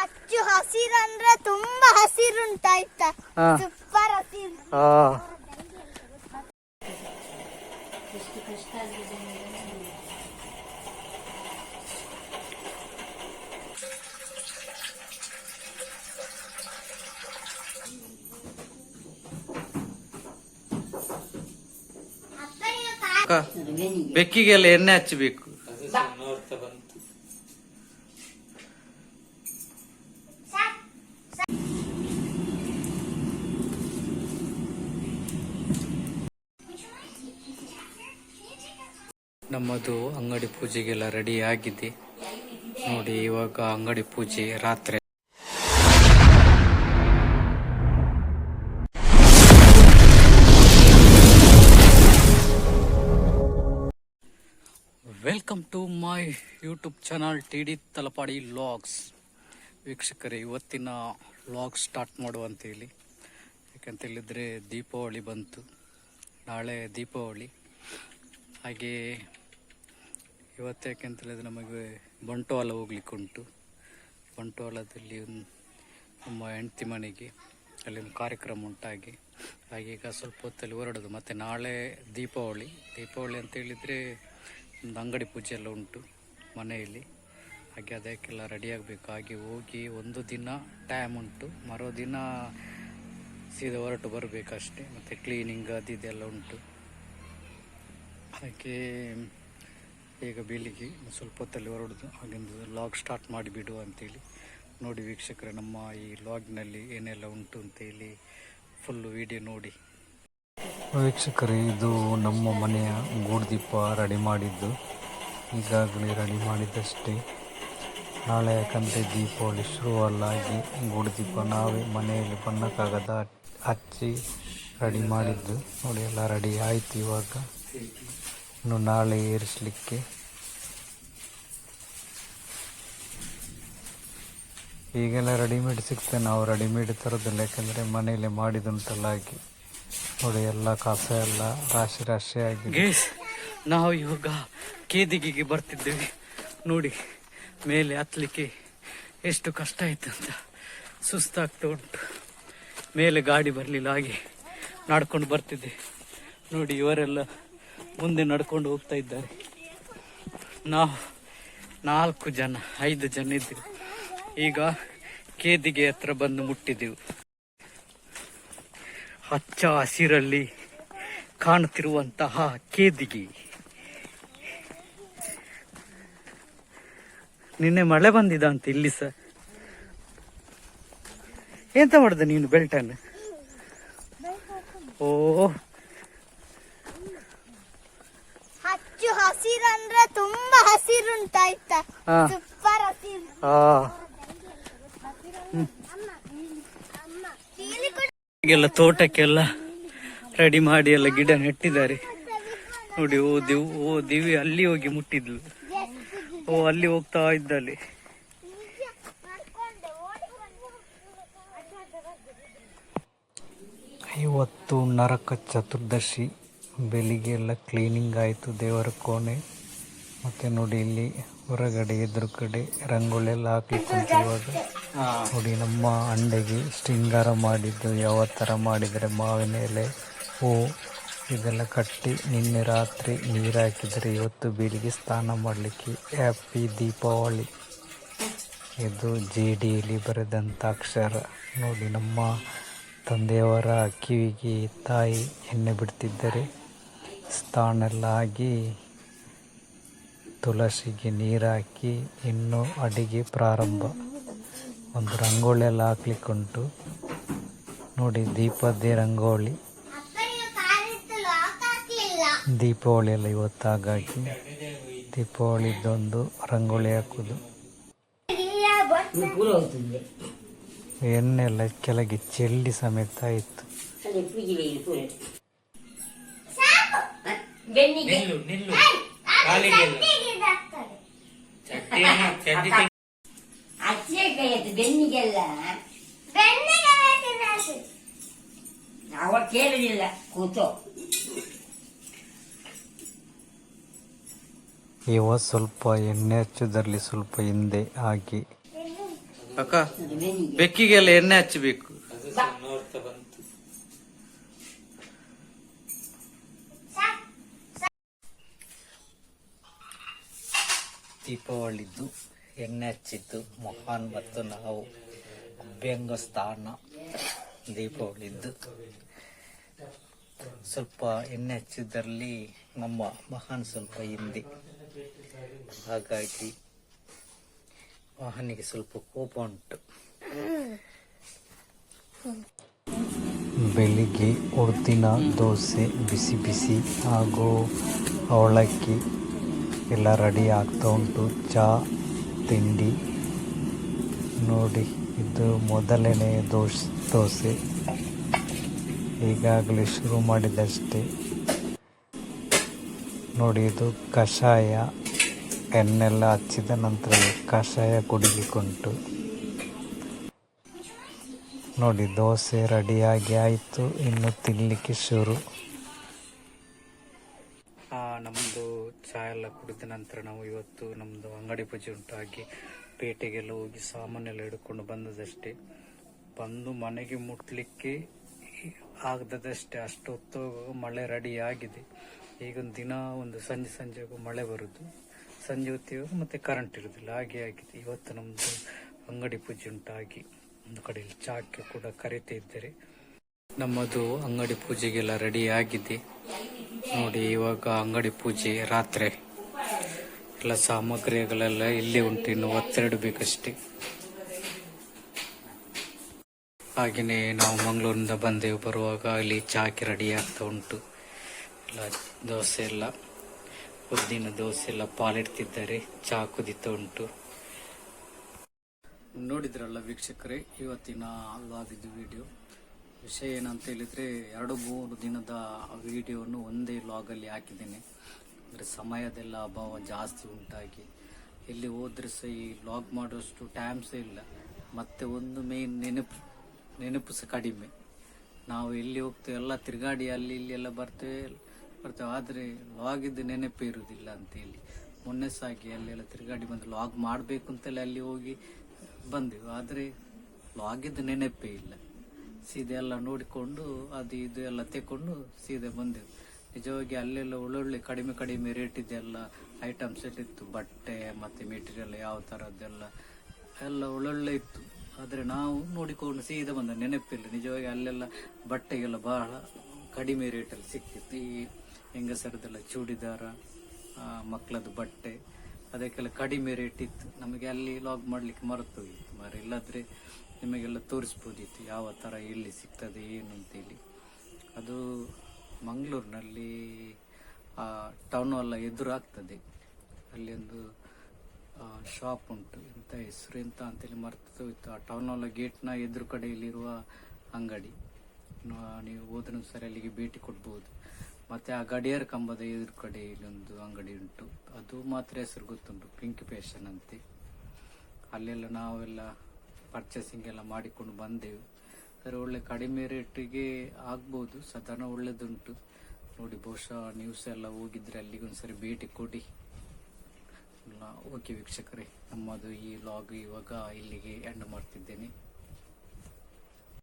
ಹಚ್ಚು ಹಸಿರಂದ್ರೆ ತುಂಬಾ ಹಸಿರುಂಟಾಯ್ತಾ ಹಾ. ಸೂಪರ್ ಹಸಿರು. ಬೆಕ್ಕಿಗೆಲ್ಲ ಎಣ್ಣೆ ಹಚ್ಚಬೇಕು. ನಮ್ಮದು ಅಂಗಡಿ ಪೂಜೆಗೆಲ್ಲ ರೆಡಿ ಆಗಿದೆ. ನೋಡಿ ಇವಾಗ ಅಂಗಡಿ ಪೂಜೆ ರಾತ್ರಿ. Welcome to my YouTube channel T D Talapady logs ವೀಕ್ಷಕರೇ, ಇವತ್ತಿನ ಲಾಗ್ ಸ್ಟಾರ್ಟ್ ಮಾಡುವಂತೇಳಿ. ಯಾಕಂತ ಹೇಳಿದರೆ ದೀಪಾವಳಿ ಬಂತು. ನಾಳೆ ದೀಪಾವಳಿ. ಹಾಗೆ ಇವತ್ತು ಯಾಕೆಂತ ಹೇಳಿದ್ರೆ ನಮಗೆ ಬಂಟ್ವಾಳ ಹೋಗ್ಲಿಕ್ಕೆ ಉಂಟು. ಒಂದು ನಮ್ಮ ಹೆಂಡತಿ ಮನೆಗೆ ಅಲ್ಲಿ ಒಂದು ಕಾರ್ಯಕ್ರಮ ಉಂಟಾಗಿ. ಹಾಗೆ ಈಗ ಸ್ವಲ್ಪ ಹೊತ್ತಲ್ಲಿ ಹೊರಡೋದು. ಮತ್ತು ನಾಳೆ ದೀಪಾವಳಿ. ದೀಪಾವಳಿ ಅಂತ ಹೇಳಿದರೆ ಒಂದು ಅಂಗಡಿ ಪೂಜೆ ಎಲ್ಲ ಉಂಟು ಮನೆಯಲ್ಲಿ. ಹಾಗೆ ಅದಕ್ಕೆಲ್ಲ ರೆಡಿ ಆಗಬೇಕು. ಹಾಗೆ ಹೋಗಿ ಒಂದು ದಿನ ಟೈಮ್ ಉಂಟು. ಮರೋ ದಿನ ಸೀದಾ ಹೊರಟು ಬರಬೇಕಷ್ಟೇ. ಮತ್ತು ಕ್ಲೀನಿಂಗ್ ಅದು ಇದೆಲ್ಲ ಉಂಟು. ಹಾಗೆ ಈಗ ಬೇಲಿಗೆ ಸ್ವಲ್ಪ ಹೊತ್ತಲ್ಲಿ ಹೊರಡುದು. ಹಾಗೆಂದು ಲಾಗ್ ಸ್ಟಾರ್ಟ್ ಮಾಡಿಬಿಡು ಅಂತೇಳಿ. ನೋಡಿ ವೀಕ್ಷಕರೇ, ನಮ್ಮ ಈ ಲಾಗ್ನಲ್ಲಿ ಏನೆಲ್ಲ ಉಂಟು ಅಂತೇಳಿ ಫುಲ್ಲು ವಿಡಿಯೋ ನೋಡಿ. ವೀಕ್ಷಕರೇ, ಇದು ನಮ್ಮ ಮನೆಯ ಗೂಡ್ದೀಪ ರೆಡಿ ಮಾಡಿದ್ದು. ಈಗಾಗಲೇ ರೆಡಿ ಮಾಡಿದ್ದಷ್ಟೇ. ನಾಳೆ ಯಾಕಂದರೆ ದೀಪಾವಳಿ ಶುರುವಲ್ಲಾಗಿ ಗೂಡ್ದೀಪ ನಾವೇ ಮನೆಯಲ್ಲಿ ಬಣ್ಣಕ್ಕಾಗದ ಕಾಗದ ಹಚ್ಚಿ ರೆಡಿ ಮಾಡಿದ್ದು. ನೋಡಿ, ಎಲ್ಲ ರೆಡಿ ಆಯಿತು ಇವಾಗ. ಇನ್ನು ನಾಳೆ ಏರಿಸಲಿಕ್ಕೆ. ಈಗೆಲ್ಲ ರೆಡಿಮೇಡ್ ಸಿಗ್ತದೆ. ನಾವು ರೆಡಿಮೇಡ್ ತರೋದಿಲ್ಲ. ಯಾಕಂದರೆ ಮನೆಯಲ್ಲೇ ಮಾಡಿದುಂಟಲ್ಲ ಹಾಗೆ ನೋಡಿ, ಎಲ್ಲ ಕಸ ಎಲ್ಲ ರಾಶಿ ರಾಶಿ ಆಗಿ ನಾವು ಇವಾಗ ಕೇದಿಗೆಗೆ ಬರ್ತಿದ್ದೀವಿ. ನೋಡಿ, ಮೇಲೆ ಹತ್ತಲಿಕ್ಕೆ ಎಷ್ಟು ಕಷ್ಟ ಆಯ್ತು ಅಂತ. ಸುಸ್ತಾಗ್ತಾ ಉಂಟು. ಮೇಲೆ ಗಾಡಿ ಬರಲಿಲ್ಲ, ಹಾಗೆ ನಡ್ಕೊಂಡು ಬರ್ತಿದ್ದೆ. ನೋಡಿ, ಇವರೆಲ್ಲ ಮುಂದೆ ನಡ್ಕೊಂಡು ಹೋಗ್ತಾ ಇದ್ದಾರೆ. ನಾವು ನಾಲ್ಕು ಜನ, ಐದು ಜನ ಇದ್ದೀವಿ. ಈಗ ಕೇದಿಗೆ ಹತ್ರ ಬಂದು ಮುಟ್ಟಿದೆವು. ಹಚ್ಚ ಹಸಿರಲ್ಲಿ ಕಾಣುತ್ತಿರುವಂತಹ ಕೇದಿಗೆ. ನಿನ್ನೆ ಮಳೆ ಬಂದಿದ ಅಂತ ಇಲ್ಲಿ ಸಹ ಎಂತ ಮಾಡ್ದೆ ನೀನು ಬೆಲ್ಟನ್ನು? ಓ ಹಚ್ಚು ಹಸಿರಂದ್ರೆ ತುಂಬಾ. ಸೂಪರ್ ಹಸಿರು. ಎಲ್ಲ ತೋಟಕ್ಕೆಲ್ಲ ರೆಡಿ ಮಾಡಿ ಎಲ್ಲ ಗಿಡ ನೆಟ್ಟಿದ್ದಾರೆ. ನೋಡಿ ಓ ದಿವ್ ಓ ದಿವಿ ಅಲ್ಲಿ ಹೋಗಿ ಮುಟ್ಟಿದ್ಲು. ಓ ಅಲ್ಲಿ ಹೋಗ್ತಾ ಇದ್ದಲ್ಲಿ ಐವತ್ತು. ಇವತ್ತು ನರಕ ಚತುರ್ದಶಿ ಬೆಳಿಗ್ಗೆ ಎಲ್ಲ ಕ್ಲೀನಿಂಗ್ ಆಯಿತು ದೇವರ ಕೋಣೆ. ಮತ್ತೆ ನೋಡಿ ಇಲ್ಲಿ ಹೊರಗಡೆ ಎದುರು ಕಡೆ ರಂಗೋಲಿ ಎಲ್ಲ ಹಾಕ್ಲಿಕ್ಕೆ ನೋಡಿ ನಮ್ಮ ಅಂಡೆಗೆ ಶೃಂಗಾರ ಮಾಡಿದ್ದು. ಯಾವ ಥರ ಮಾಡಿದರೆ ಮಾವಿನ ಎಲೆ ಹೂ ಇದೆಲ್ಲ ಕಟ್ಟಿ ನಿನ್ನೆ ರಾತ್ರಿ ನೀರು ಹಾಕಿದರೆ ಇವತ್ತು ಬೆಳಿಗ್ಗೆ ಸ್ನಾನ ಮಾಡಲಿಕ್ಕೆ ಹ್ಯಾಪಿ ದೀಪಾವಳಿ. ಇದು ಜಿ ಡಿಯಲ್ಲಿ ಬರೆದಂಥ ಅಕ್ಷರ. ನೋಡಿ ನಮ್ಮ ತಂದೆಯವರ ಕಿವಿಗೆ ತಾಯಿ ಎಣ್ಣೆ ಬಿಡ್ತಿದ್ದರೆ ಸ್ನಾನೆಲ್ಲ ಆಗಿ ತುಳಸಿಗೆ ನೀರಾಕಿ ಹಾಕಿ ಇನ್ನು ಅಡಿಗೆ ಪ್ರಾರಂಭ. ಒಂದು ರಂಗೋಲಿ ಎಲ್ಲ ಹಾಕ್ಲಿಕ್ಕುಂಟು. ನೋಡಿ ದೀಪದ್ದೇ ರಂಗೋಲಿ. ದೀಪಾವಳಿ ಎಲ್ಲ ಇವತ್ತು ಹಾಗಾಗಿ ದೀಪಾವಳಿದೊಂದು ರಂಗೋಲಿ ಹಾಕುದು. ಎಣ್ಣೆ ಎಲ್ಲ ಕೆಳಗೆ ಚೆಲ್ಲಿ ಸಮೇತ ಇತ್ತು. ಬೆನ್ನಿಗೆ. ಅಚ್ಚೆ ಕೈಯತ್ತು ಬೆನ್ನಿಗೆಲ್ಲ. ಅವ ಕೇಳಲಿಲ್ಲ ಕೂತು. ಇವ ಸ್ವಲ್ಪ ಎಣ್ಣೆ ಹಚ್ಚುದರಲ್ಲಿ ಸ್ವಲ್ಪ ಹಿಂದೆ ಹಾಕಿ ಅಕ್ಕ ಬೆಕ್ಕಿಗೆಲ್ಲ ಎಣ್ಣೆ ಹಚ್ಚಬೇಕು. ದೀಪಾವಳಿದ್ದು ಎಣ್ಣೆ ಹಚ್ಚಿದ್ದು, ಮಹಾನ್ ಮತ್ತು ನಾವು ಅಭ್ಯಂಗ ಸ್ಥಾನ ದೀಪಾವಳಿದ್ದು. ಸ್ವಲ್ಪ ಎಣ್ಣೆ ಹಚ್ಚಿದ್ದರಲ್ಲಿ ನಮ್ಮ ಮಹಾನ್ ಸ್ವಲ್ಪ ಹಿಂದೆ. ಹಾಗಾಗಿ ಮಹಾನಿಗೆ ಸ್ವಲ್ಪ ಕೋಪ ಉಂಟು. ಬೆಳಿಗ್ಗೆ ಉದ್ದಿನ ದೋಸೆ ಬಿಸಿ ಬಿಸಿ ಹಾಗೂ ಅವಲಕ್ಕಿ ಎಲ್ಲ ರೆಡಿ ಆಗ್ತಾ ಉಂಟು. ಚಾ, ತಿಂಡಿ. ನೋಡಿ, ಇದು ಮೊದಲನೇ ದೋಸ್, ದೋಸೆ. ಈಗಾಗಲೇ ಶುರು ಮಾಡಿದಷ್ಟೇ. ನೋಡಿ, ಇದು ಕಷಾಯ. ಎಣ್ಣೆಲ್ಲ ಹಚ್ಚಿದ ನಂತರ ಕಷಾಯ ಕುಡಿಲಿಕ್ಕುಂಟು. ನೋಡಿ, ದೋಸೆ ರೆಡಿಯಾಗಿ ಆಯಿತು. ಇನ್ನು ತಿನ್ನಲಿಕ್ಕೆ ಶುರು. ಕುಡಿದ ನಂತರ ನಾವು ಇವತ್ತು ನಮ್ಮದು ಅಂಗಡಿ ಪೂಜೆ ಉಂಟಾಗಿ ಪೇಟೆಗೆಲ್ಲ ಹೋಗಿ ಸಾಮಾನೆಲ್ಲ ಹಿಡ್ಕೊಂಡು ಬಂದದಷ್ಟೇ. ಬಂದು ಮನೆಗೆ ಮುಟ್ಲಿಕ್ಕೆ ಆಗದದಷ್ಟೇ. ಅಷ್ಟೊತ್ತು ಮಳೆ ರೆಡಿ ಆಗಿದೆ. ಈಗ ಒಂದು ದಿನ ಒಂದು ಸಂಜೆ ಸಂಜೆಗೂ ಮಳೆ ಬರುದು. ಸಂಜೆ ಹೊತ್ತಿಗೆ ಮತ್ತೆ ಕರೆಂಟ್ ಇರುದಿಲ್ಲ. ಹಾಗೆ ಆಗಿದೆ. ಇವತ್ತು ನಮ್ಮದು ಅಂಗಡಿ ಪೂಜೆ ಉಂಟಾಗಿ ಒಂದು ಕಡೆಯಲ್ಲಿ ಚಾಕ್ಕೆ ಕೂಡ ಕರೀತಾ ಇದ್ದಾರೆ. ನಮ್ಮದು ಅಂಗಡಿ ಪೂಜೆಗೆಲ್ಲ ರೆಡಿ ಆಗಿದೆ. ನೋಡಿ, ಇವಾಗ ಅಂಗಡಿ ಪೂಜೆ ರಾತ್ರಿ. ಎಲ್ಲ ಸಾಮಗ್ರಿಗಳೆಲ್ಲ ಇಲ್ಲೇ ಉಂಟು, ಇನ್ನು ಒತ್ತಿಡಬೇಕಷ್ಟೇ ಹಾಗೆಯೇ ನಾವು ಮಂಗಳೂರಿಂದ ಬಂದೆವು, ಬರುವಾಗ ಅಲ್ಲಿ ಚಾಕಿ ರೆಡಿ ಆಗ್ತಾ ಉಂಟು. ಎಲ್ಲ ದೋಸೆ ಎಲ್ಲ, ಉದ್ದಿನ ದೋಸೆ ಎಲ್ಲ ಪಾಲಿಡ್ತಿದ್ದಾರೆ ಚಾ ಕುದಿತಾ ಉಂಟು. ನೋಡಿದ್ರಲ್ಲ ವೀಕ್ಷಕರೇ, ಇವತ್ತಿನ ಆಗಿದ್ದು ವಿಡಿಯೋ ವಿಷಯ ಏನಂತ ಹೇಳಿದ್ರೆ, ಎರಡು ಮೂರು ದಿನದ ವಿಡಿಯೋನು ಒಂದೇ ಲಾಗಲ್ಲಿ ಹಾಕಿದ್ದೇನೆ. ಅಂದರೆ ಸಮಯದೆಲ್ಲ ಅಭಾವ ಜಾಸ್ತಿ ಉಂಟಾಗಿ. ಎಲ್ಲಿ ಹೋದ್ರೆ ಸಹ ಈ ಲಾಗ್ ಮಾಡುವಷ್ಟು ಟೈಮ್ ಸಹ ಇಲ್ಲ. ಮತ್ತೆ ಒಂದು ಮೇನ್ ನೆನಪು ನೆನಪು ಸಹ ಕಡಿಮೆ. ನಾವು ಎಲ್ಲಿ ಹೋಗ್ತೇವೆ, ಎಲ್ಲ ತಿರುಗಾಡಿ ಅಲ್ಲಿ ಇಲ್ಲಿ ಎಲ್ಲ ಬರ್ತೇವೆ ಬರ್ತೇವೆ. ಆದರೆ ಲಾಗಿದ್ದು ನೆನಪೇ ಇರುವುದಿಲ್ಲ ಅಂತೇಳಿ ಮೊನ್ನೆ ಸಾಕಿ ಅಲ್ಲೆಲ್ಲ ತಿರುಗಾಡಿ ಬಂದು ಲಾಗ್ ಮಾಡಬೇಕು ಅಂತೇಳಿ ಅಲ್ಲಿ ಹೋಗಿ ಬಂದೆವು. ಆದರೆ ಲಾಗಿದ್ದು ನೆನಪೇ ಇಲ್ಲ. ಸೀದೆ ಎಲ್ಲ ನೋಡಿಕೊಂಡು, ಅದು ಇದು ಎಲ್ಲ ತೆಕೊಂಡು ಸೀದೆ ಬಂದೆವು. ನಿಜವಾಗಿ ಅಲ್ಲೆಲ್ಲ ಒಳ್ಳೊಳ್ಳೆ ಕಡಿಮೆ ಕಡಿಮೆ ರೇಟ್ ಇದೆಲ್ಲ ಐಟಮ್ಸ್ ಎಲ್ಲ ಇತ್ತು. ಬಟ್ಟೆ ಮತ್ತು ಮೆಟೀರಿಯಲ್ ಯಾವ ಥರದ್ದೆಲ್ಲ ಎಲ್ಲ ಒಳ್ಳೊಳ್ಳೆ ಇತ್ತು. ಆದರೆ ನಾವು ನೋಡಿಕೊಂಡು ಸೀದಾ ಬಂದ ನೆನಪಿಲ್ಲ. ನಿಜವಾಗಿ ಅಲ್ಲೆಲ್ಲ ಬಟ್ಟೆಗೆಲ್ಲ ಬಹಳ ಕಡಿಮೆ ರೇಟಲ್ಲಿ ಸಿಕ್ಕಿತ್ತು. ಈ ಹೆಂಗಸರದೆಲ್ಲ ಚೂಡಿದಾರ ಮಕ್ಕಳದ್ದು ಬಟ್ಟೆ, ಅದಕ್ಕೆಲ್ಲ ಕಡಿಮೆ ರೇಟ್ ಇತ್ತು. ನಮಗೆ ಅಲ್ಲಿ ಲಾಗ್ ಮಾಡ್ಲಿಕ್ಕೆ ಮರೆತು ಹೋಗಿತ್ತು ಮಾರೆ ಇಲ್ಲಾದ್ರೆ ನಿಮಗೆಲ್ಲ ತೋರಿಸ್ಬೋದಿತ್ತು. ಯಾವ ಥರ ಎಲ್ಲಿ ಸಿಗ್ತದೆ, ಏನು ಅಂತೇಳಿ. ಅದು ಮಂಗಳೂರಿನಲ್ಲಿ ಟೌನ್ ಎಲ್ಲ ಎದುರಾಗ್ತದೆ. ಅಲ್ಲಿ ಒಂದು ಶಾಪ್ ಉಂಟು. ಎಂತ ಹೆಸರು, ಎಂತ ಅಂತೇಳಿ ಮರ್ತು ಹೋಯ್ತು. ಆ ಟೌನ್ ಹಾಲ್ ಗೇಟ್ನ ಎದುರು ಕಡೆಯಲ್ಲಿರುವ ಅಂಗಡಿ. ನೀವು ಹೋದ್ರೆ ಸರಿ ಅಲ್ಲಿಗೆ ಭೇಟಿ ಕೊಡ್ಬೋದು. ಮತ್ತೆ ಆ ಗಡಿಯಾರ ಕಂಬದ ಎದುರು ಕಡೆಯಲ್ಲಿ ಒಂದು ಅಂಗಡಿ ಉಂಟು. ಅದು ಮಾತ್ರ ಹೆಸರು ಗೊತ್ತುಂಟು ಪಿಂಕ್ ಫ್ಯಾಷನ್ ಅಂತೆ. ಅಲ್ಲೆಲ್ಲ ನಾವೆಲ್ಲ ಪರ್ಚೇಸಿಂಗ್ ಎಲ್ಲ ಮಾಡಿಕೊಂಡು ಬಂದೆವು. ಸರಿ ಒಳ್ಳೆ ಕಡಿಮೆ ರೇಟಿಗೆ ಆಗ್ಬೋದು. ಸದನ ಒಳ್ಳೆದುಂಟು. ನೋಡಿ, ಬಹುಶಃ ನ್ಯೂಸ್ ಎಲ್ಲ ಹೋಗಿದ್ರೆ ಅಲ್ಲಿಗೊಂದ್ಸರಿ ಭೇಟಿ ಕೊಡಿ. ಓಕೆ ವೀಕ್ಷಕರೇ, ನಮ್ಮದು ಈ ಲಾಗ್ ಇವಾಗ ಇಲ್ಲಿಗೆ ಎಂಡ್ ಮಾಡ್ತಿದ್ದೇನೆ.